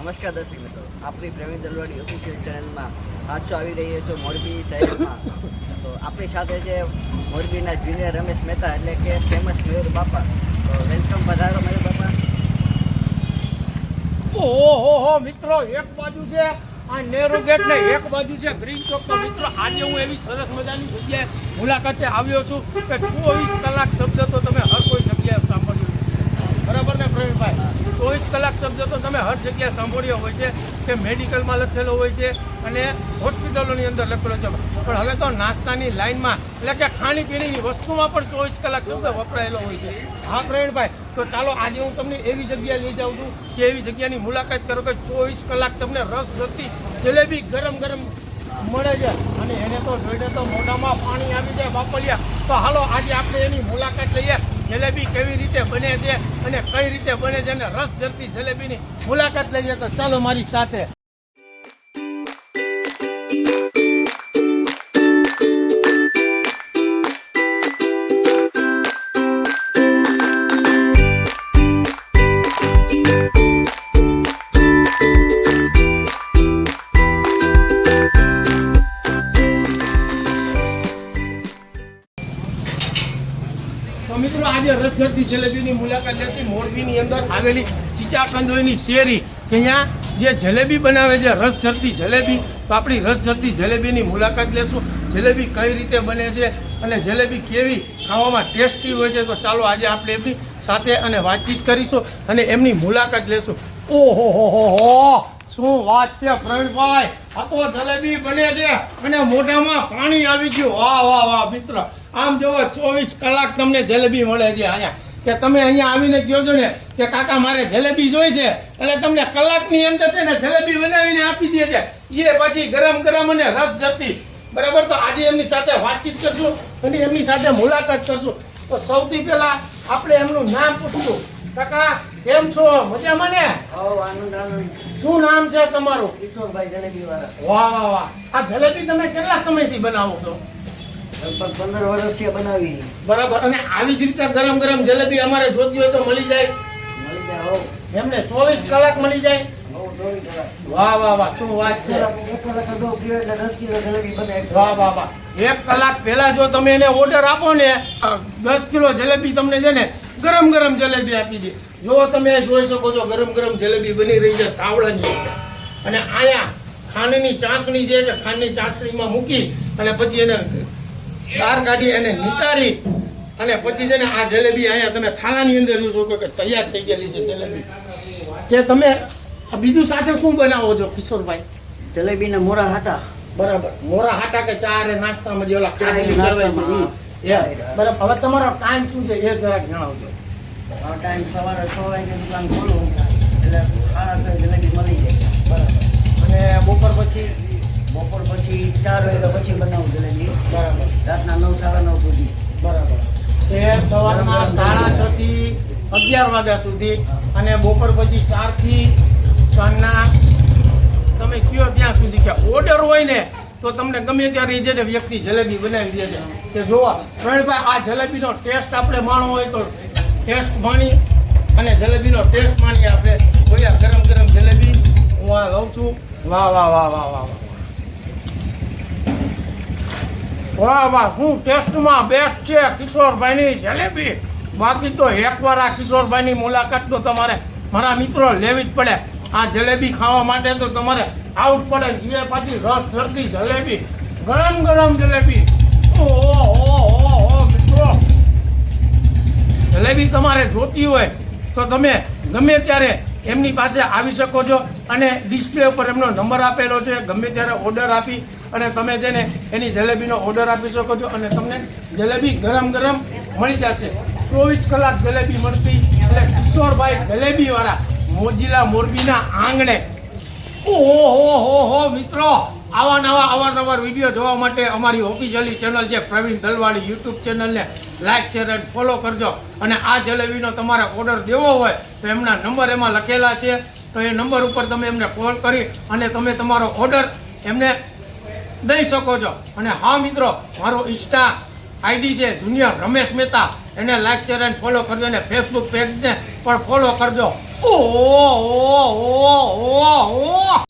નમસ્કાર દર્શક મિત્રો. આપણી પ્રવીણ દલવાડી ઓફિશિયલ ચેનલમાં પાછો આવી રહીએ છો મોરબી શહેરમાં. તો આપણી સાથે છે મોરબીના જુનિયર રમેશ મહેતા એટલે કે ફેમસ મયુર બાપા. તો વેલકમ વધારો મયુર બાપા. ઓહો હો મિત્રો, એક બાજુ છે આ નેહરુ ગેટ ને એક બાજુ છે ગ્રીન ચોક. તો મિત્રો, આજે હું એવી સરસ મજાની જગ્યાએ મુલાકાતે આવ્યો છું કે ચોવીસ કલાક શબ્દ તો તમે હર કોઈ જગ્યાએ સાંભળ્યું. બરાબર ને પ્રવીણભાઈ? ચોવીસ કલાક શબ્દ તો તમે હર જગ્યાએ સાંભળ્યો હોય છે કે મેડિકલમાં લખેલો હોય છે અને હોસ્પિટલોની અંદર લખેલો છે. પણ હવે તો નાસ્તાની લાઇનમાં એટલે કે ખાણીપીણીની વસ્તુમાં પણ ચોવીસ કલાક શબ્દ વપરાયેલો હોય છે. હા, પ્રવીણભાઈ, તો ચાલો આજે હું તમને એવી જગ્યાએ લઈ જાઉં છું કે એવી જગ્યાની મુલાકાત કરો કે ચોવીસ કલાક તમને રસ જતી જલેબી ગરમ ગરમ મળે છે. અને એને તો જોઈને તો મોઢામાં પાણી આવી જાય વાપરીએ તો હાલો, આજે આપણે એની મુલાકાત લઈએ. જલેબી કેવી રીતે બને છે અને કઈ રીતે બને છે અને રસ જરતી જલેબીની મુલાકાત લઈએ તો ચાલો મારી સાથે. તો મિત્રો, આજે રસજરતી જલેબીની મુલાકાત લેશે મોરબીની અંદર આવેલી ચીચાકંદોઈની શેરી, કે અહીંયા જે જલેબી બનાવે છે રસજરતી જલેબી. તો આપણી રસજરતી જલેબીની મુલાકાત લેશું. જલેબી કઈ રીતે બને છે અને જલેબી કેવી ખાવામાં ટેસ્ટી હોય છે, તો ચાલો આજે આપણે એમની સાથે અને વાતચીત કરીશું અને એમની મુલાકાત લેશું. ઓહો, હો હો હો! શું વાત છે પ્રવીણભાઈ? તો જલેબી બને છે અને મોઢામાં પાણી આવી ગયું. વાહ વાહ વાહ, મિત્ર. આમ જોવો, ચોવીસ કલાક તમને જલેબી મળે છે અહીંયા. કે તમે અહીંયા આવીને કહો છો ને, કે કાકા મારે જલેબી જોઈ છે, એટલે તમને કલાકની અંદર છે ને જલેબી બનાવીને આપી દે છે. એ પછી ગરમ ગરમ અને રસ જતી. બરાબર? તો આજે એમની સાથે વાતચીત કરશું અને એમની સાથે મુલાકાત કરશું. તો સૌથી પહેલા આપણે એમનું નામ પૂછશું કાકા કેમ છો? મજામાં ને? શું નામ છે તમારું? ઈશ્વરભાઈ જલેબી વાળા. વાહ વાહ વાહ. આ જલેબી તમે કેટલા સમયથી બનાવો છો? લગભગ પંદર વર્ષથી બનાવી બરાબર. અને આવી જ રીતે ગરમ ગરમ જલેબી અમારે જોતી હોય તો મળી જાય. મળી જાય એમને ચોવીસ કલાક મળી જાય. વાહ વાહ વાહ શું વાત છે? એક કલાક અડધો પીવો એટલે દસ કિલો જલેબી બને. વાહ વાહ વાહ. એક કલાક પહેલા જો તમે એને ઓર્ડર આપો ને દસ કિલો જલેબી તમને છે ને ગરમ ગરમ જલેબી આપી દે. જો તમે જોઈ શકો છો ગરમ ગરમ જલેબી બની રહી છે તાવડાની અને આયા ખાંડની ચાસણી જે છે ખાંડની ચાસણીમાં મૂકી અને પછી એને બહાર કાઢી અને નિતારી. અને પછી છે ને આ જલેબી અહીંયા તમે થાળાની અંદર જોઈ શકો કે તૈયાર થઈ ગયેલી છે જલેબી. કે તમે બીજું સાથે શું બનાવો છો કિશોરભાઈ? જલેબીના મોરા હાટા. બરાબર. મોરા હાટા કે ચા અને નાસ્તામાં જે ઓલા એ, બરાબર. હવે તમારો ટાઈમ શું છે એ જરાક જણાવજો. ટાઈમ સવારે છ વાગે દુકાન ખોલું એટલે સાડા છ જલેબી મળી જાય. બરાબર. અને બપોર પછી? બપોર પછી ચાર વાગ્યા પછી બનાવું જલેબી. બરાબર. રાતના નવ સાડા નવ સુધી. બરાબર. એ સવારના સાડા છ થી અગિયાર વાગ્યા સુધી અને બપોર પછી ચારથી હોય ને તો તમને ગમે ત્યારે જે વ્યક્તિ જલેબી બનાવી દે છે કે જોવા. પ્રવીણભાઈ આ જલેબીનો ટેસ્ટ આપણે માણો હોય તો ટેસ્ટ માણી અને જલેબીનો ટેસ્ટ માણીએ આપણે બોલ્યા, ગરમ ગરમ જલેબી હું આ લઉં છું. વાહ વાહ વાહ વાહ વાહ વાહ. વાહ શું ટેસ્ટમાં બેસ્ટ છે કિશોરભાઈની જલેબી? બાકી તો એકવાર આ કિશોરભાઈની મુલાકાત તો તમારે મારા મિત્રો લેવી જ પડે. આ જલેબી ખાવા માટે તો તમારે આઉટ પડે એ પાછી રસ સરતી જલેબી. ગરમ ગરમ જલેબી. મિત્રો. જલેબી તમારે જોતી હોય તો તમે ગમે ત્યારે એમની પાસે આવી શકો છો અને ડિસ્પ્લે ઉપર એમનો નંબર આપેલો છે. ગમે ત્યારે ઓર્ડર આપી અને તમે તેને એની જલેબીનો ઓર્ડર આપી શકો છો અને તમને જલેબી ગરમ ગરમ મળી જશે. ચોવીસ કલાક જલેબી મળતી એટલે કિશોરભાઈ જલેબીવાળા મોજીલા મોરબીના આંગણે. ઓહો, હો મિત્રો. આવા નવા અવારનવાર વીડિયો જોવા માટે અમારી ઓફિશિયલી ચેનલ છે પ્રવીણ દલવાડી યુટ્યુબ ચેનલને લાઇક શેર એન્ડ ફોલો કરજો. અને આ જલેબીનો તમારે ઓર્ડર દેવો હોય તો એમના નંબર એમાં લખેલા છે. તો એ નંબર ઉપર તમે એમને કોલ કરી અને તમે તમારો ઓર્ડર એમને દઈ શકો છો. અને હા, મિત્રો, મારો ઇન્સ્ટા આઈડી છે જુનિયર રમેશ મહેતા. એને લાઇક શેર એન્ડ ફોલો કરજો અને ફેસબુક પેજને પણ ફોલો કરજો. 哦哦哦哦哦哦！